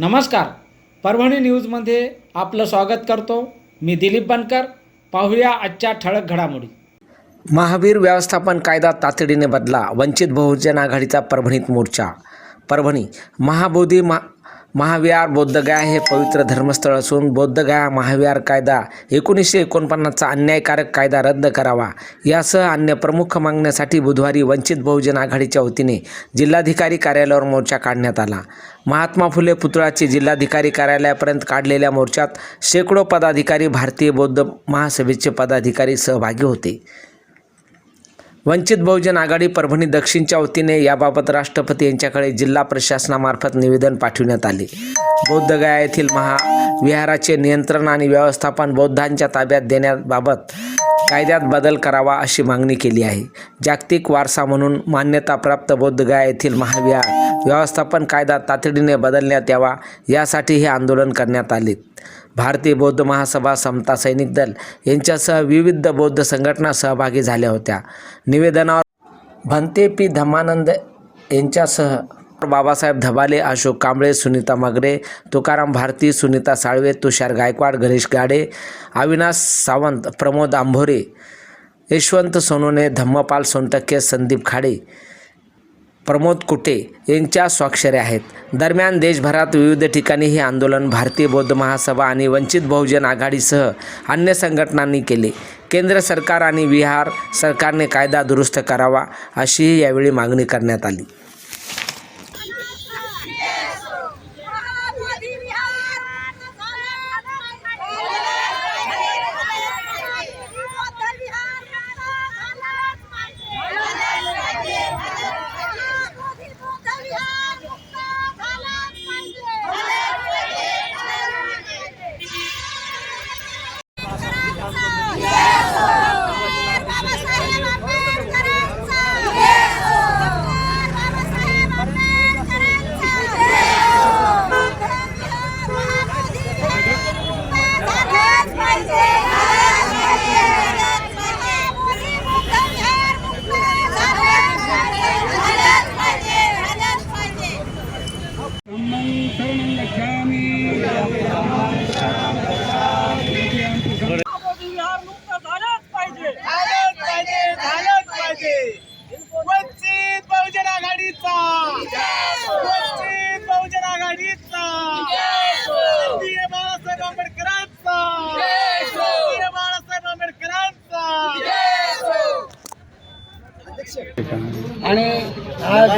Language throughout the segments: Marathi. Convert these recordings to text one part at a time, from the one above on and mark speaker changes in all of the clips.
Speaker 1: नमस्कार. परभणी न्यूजमध्ये आपलं स्वागत करतो. मी दिलीप बनकर. पाहूया आजच्या ठळक घडामोडी.
Speaker 2: महावीर व्यवस्थापन कायदा तातडीने बदला. वंचित बहुजन आघाडीचा परभणीत मोर्चा. परभणी महाबोधी मा महाविहार बौद्धगया हे पवित्र धर्मस्थळ असून बौद्धगया महाविहार कायदा एकोणीसशे एकोणपन्नासचा अन्यायकारक कायदा रद्द करावा. यासह अन्य प्रमुख मागण्यासाठी बुधवारी वंचित बहुजन आघाडीच्या वतीने जिल्हाधिकारी कार्यालयावर मोर्चा काढण्यात आला. महात्मा फुले पुतळाचे जिल्हाधिकारी कार्यालयापर्यंत काढलेल्या मोर्चात शेकडो पदाधिकारी भारतीय बौद्ध महासभेचे पदाधिकारी सहभागी होते. वंचित बहुजन आघाडी परभणी दक्षिणच्या वतीने याबाबत राष्ट्रपती यांच्याकडे जिल्हा प्रशासनामार्फत निवेदन पाठविण्यात आले. बौद्धगया येथील महाविहाराचे नियंत्रण आणि व्यवस्थापन बौद्धांच्या ताब्यात देण्याबाबत कायद्यात बदल करावा अशी मागणी केली आहे. जागतिक वारसा म्हणून मान्यताप्राप्त बौद्धगया येथील महाविहार व्यवस्थापन कायदा तातडीने बदलण्यात यावा यासाठी हे आंदोलन करण्यात आले. भारतीय बौद्ध महासभा समता सैनिक दल यांच्यासह विविध बौद्ध संघटना सहभागी झाल्या होत्या. निवेदनावर भंते पी धम्मानंद यांच्यासह बाबासाहेब धबाले अशोक कांबळे सुनीता मगरे तुकाराम भारती सुनीता साळवे तुषार गायकवाड गणेश गाडे अविनाश सावंत प्रमोद आंभोरे यशवंत सोनोने धम्मपाल सोनटक्के संदीप खाडे प्रमोद कुटे यांच्या स्वाक्षऱ्या आहेत. दरम्यान देशभरात विविध ठिकाणी हे आंदोलन भारतीय बौद्ध महासभा आणि वंचित बहुजन आघाडीसह अन्य संघटनांनी केले. केंद्र सरकार आणि बिहार सरकारने कायदा दुरुस्त करावा अशीही यावेळी मागणी करण्यात आली
Speaker 3: महाबोधी विहार बौद्ध विहार झालंच पाहिजे. महाबोधी बौद्ध विहार मुक्त झालंच पाहिजे. बाबासाहेब आंबेडकरांचा डॉक्टर बाबासाहेब आंबेडकरांचा महाबोधी झालंच पाहिजे महाबोधी मुक्त विहार मुक्त झालंच पाहिजे झालंच पाहिजे झालंच पाहिजे
Speaker 4: महाबोधी विहार मुक्त झालंच पाहिजे झालंच पाहिजे झालंच पाहिजे वंचित बहुजन आघाडीचा वंचित बहुजन आघाडीचा भारतीय बाळासाहेब आंबेडकरांचा भारतीय बाळासाहेब आंबेडकरांचा
Speaker 5: आणि आज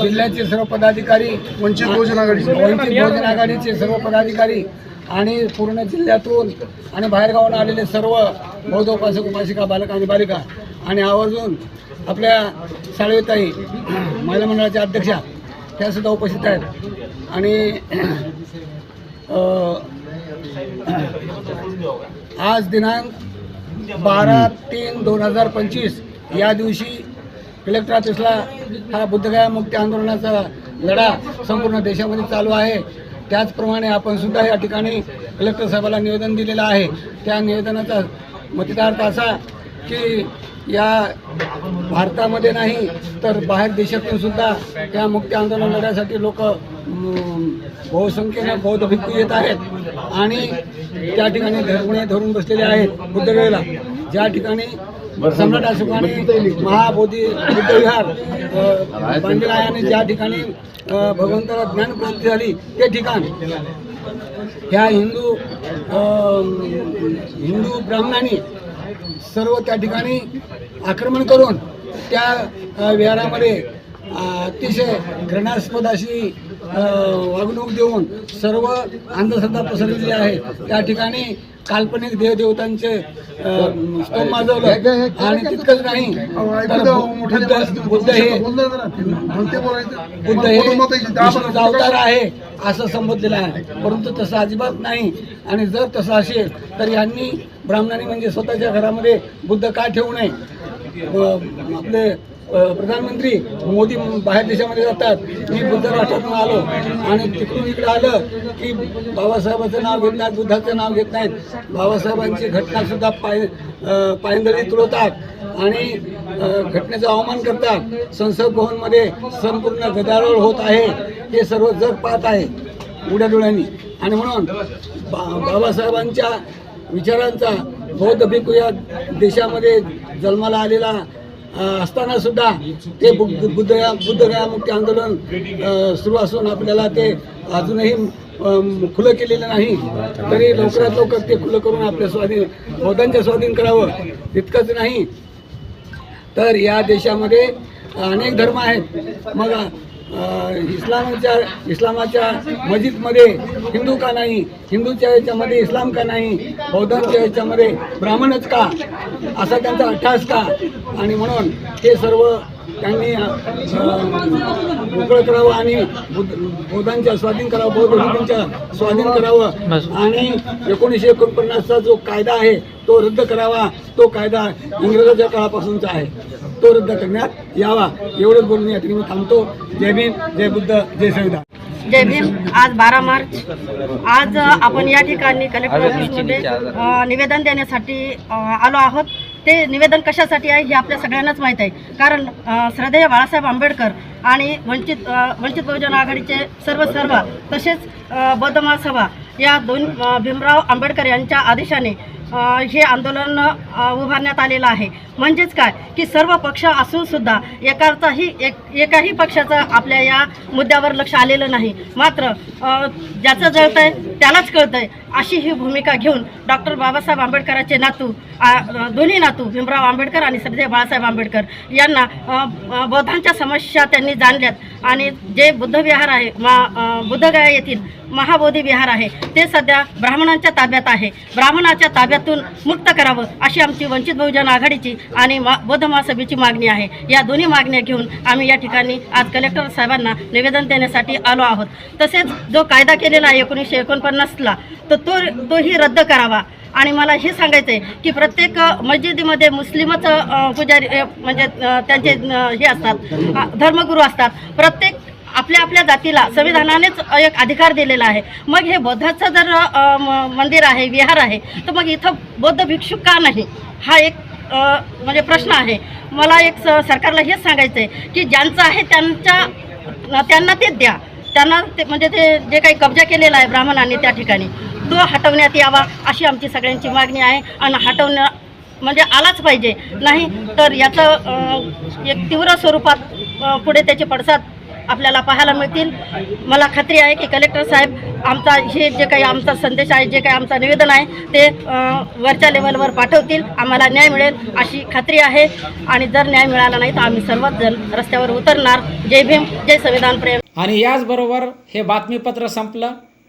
Speaker 5: जिल्ह्याचे सर्व पदाधिकारी वंचित बहुजन आघाडी वंचित बहुजन आघाडीचे सर्व पदाधिकारी आणि पूर्ण जिल्ह्यातून आणि बाहेरगावून आलेले सर्व बौद्ध उपासक उपासिका बालक आणि बालिका आणि आवर्जून आपल्या साळवेताई महिला मंडळाच्या अध्यक्षा त्यासुद्धा उपस्थित आहेत. आणि आज दिनांक बारा तीन दोन हजार पंचवीस या दिवशी कलेक्टर ऑफिसला हा बुद्धगया मुक्ती आंदोलनाचा लढा संपूर्ण देशामध्ये चालू आहे. त्याचप्रमाणे आपण सुद्धा या ठिकाणी कलेक्टर साहेबाला निवेदन दिलेलं आहे. त्या निवेदनाचा मतितार्थ असा की या भारतामध्ये नाही तर बाहेर देशातून सुद्धा या मुक्ती आंदोलन लढ्यासाठी लोक बहुसंख्येनं बौद्ध भिक्खू येत आहेत आणि त्या ठिकाणी धर्मणे धरून बसलेले आहेत बुद्धगयेला. ज्या ठिकाणी सम्राट अशोकाने महाबोधी बुद्धविहार अ, बांधलेला आहे आणि ज्या ठिकाणी भगवंताला ज्ञानप्राप्ती झाली ते ठिकाण. ह्या हिंदू हिंदू ब्राह्मणांनी सर्व त्या ठिकाणी आक्रमण करून त्या विहारामध्ये अतिशय घृणास्पद अशी वागणूक देऊन सर्व अंधश्रद्धा पसरलेली आहे. त्या ठिकाणी काल्पनिक देवदेवतांचे स्तंभ माजवलं. आणि तितकंच नाही बुद्ध हे बुद्ध हे अवतार आहे असं संबोधलेलं आहे. परंतु तसं अजिबात नाही. आणि जर तसं असेल तर यांनी ब्राह्मणांनी म्हणजे स्वतःच्या घरामध्ये बुद्ध का ठेवू नये? आपले प्रधानमंत्री मोदी बाहेर देशामध्ये जातात. मी बुद्ध राष्ट्रातून आलो आणि तिकडून इकडे आलं की बाबासाहेबाचं नाव घेत नाहीत बुद्धाचं नाव घेत नाहीत. बाबासाहेबांची घटनासुद्धा पाय पायंदळी तुळवतात आणि घटनेचं अवमान करतात. संसद भवनमध्ये संपूर्ण गदारोळ होत आहे. हे सर्व जग पाहत आहे. उघड्या डोळ्यांनी. आणि म्हणून बा बाबासाहेबांच्या विचारांचा बौद्ध भिक्खू या देशामध्ये जन्माला आलेला असताना सुद्धा ते बुद्ध बुद्ध बुद्धगया मुक्ती आंदोलन सुरू असून आपल्याला ते अजूनही खुलं केलेलं नाही. तरी लवकरात लवकर ते खुलं करून आपल्या स्वाधीन बौद्धांच्या स्वाधीन करावं तितकंच नाही. तर या देशामध्ये अनेक धर्म आहेत. मग इस्लामच्या इस्लामाच्या मस्जिदमध्ये हिंदू का नाही? हिंदूच्या याच्यामध्ये इस्लाम का नाही? बौद्धांच्या याच्यामध्ये ब्राह्मणच का? असा त्यांचा अठ्ठास का? आणि म्हणून हे सर्व त्यांनी मोकळं करावं आणि बुद्ध बौद्धांच्या स्वाधीन करावं बौद्ध भिक्खूंच्या स्वाधीन करावं. आणि एकोणीसशे एकोणपन्नासचा जो कायदा आहे तो रद्द करावा. तो कायदा इंग्रजाच्या काळापासूनचा आहे. तो रद्द करण्यात यावा. एवढंच बोलून या ठिकाणी मी थांबतो. जय भीम जय बुद्ध जय संविधान.
Speaker 6: जय भीम आज बारा मार्च. आज आपण या ठिकाणी कलेक्टर ऑफिसमध्ये निवेदन देण्यासाठी आलो आहोत. ते निवेदन कशासाठी आहे हे आपल्या सगळ्यांनाच माहीत आहे. कारण श्रद्धेय बाळासाहेब आंबेडकर आणि वंचित वंचित बहुजन आघाडीचे सर्व सर्व तसेच अ, बौद्ध महासभा या दोन भीमराव आंबेडकर यांच्या आदेशाने हे आंदोलन उभारण्यात आलेलं आहे. म्हणजेच काय? की सर्व पक्ष असून सुद्धा एकाचाही एक एकाही पक्षाचं आपल्या या मुद्द्यावर लक्ष आलेलं नाही. मात्र ज्याचं जळतं आहे त्यालाच कळतंय. अशी ही भूमिका घेऊन डॉक्टर बाबासाहेब आंबेडकरांचे नातू आ, दोन्ही नातू भीमराव आंबेडकर आणि श्रद्धेय बाळासाहेब आंबेडकर यांना बौद्धांच्या समस्या त्यांनी जाणल्यात. आणि जे बुद्धविहार आहे मा बुद्धगया येथील महाबोधी विहार आहे ते सध्या ब्राह्मणांच्या ताब्यात आहे. ब्राह्मणाच्या ताब्यातून मुक्त करावं अशी आमची वंचित बहुजन आघाडीची आणि मा बौद्ध महासभेची मागणी आहे. या दोन्ही मागण्या घेऊन आम्ही या ठिकाणी आज कलेक्टर साहेबांना निवेदन देण्यासाठी आलो आहोत. तसेच जो कायदा केलेला आहे एकोणीसशे एकोणपन्नासला तर तो तोही रद्द करावा. आणि मला हे सांगायचं आहे की प्रत्येक मस्जिदीमध्ये मुस्लिमच पुजारी म्हणजे त्यांचे हे असतात धर्मगुरू असतात. प्रत्येक आपल्या आपल्या जातीला संविधानानेच एक अधिकार दिलेला आहे. मग हे बौद्धाचं जर म- मंदिर आहे विहार आहे तर मग इथं बौद्ध भिक्षू का नाही? हा एक म्हणजे प्रश्न आहे. मला एक स- सरकारला हेच सांगायचं आहे की ज्यांचं आहे त्यांच्या त्यांना ते द्या. त्यांना ते म्हणजे ते जे काही कब्जा केलेला आहे ब्राह्मणांनी त्या ठिकाणी. तो हटवण्यात यावा अशी आमची सगळ्यांची मागणी आहे आणि हटवणं म्हणजे आलाच पाहिजे. नाही तर याचं एक तीव्र स्वरूपात पुढे त्याचे पडसाद आपल्याला पाहायला मिळतील. मला खात्री आहे की कलेक्टर साहेब आमचा हे जे काही आमचा संदेश आहे जे काही आमचं निवेदन आहे ते वरच्या लेवलवर पाठवतील. आम्हाला न्याय मिळेल अशी खात्री आहे. आणि जर न्याय मिळाला नाही तर आम्ही सर्वच जण रस्त्यावर उतरणार. जय भीम जय संविधान प्रेम.
Speaker 1: आणि याचबरोबर हे बातमीपत्र संपलं.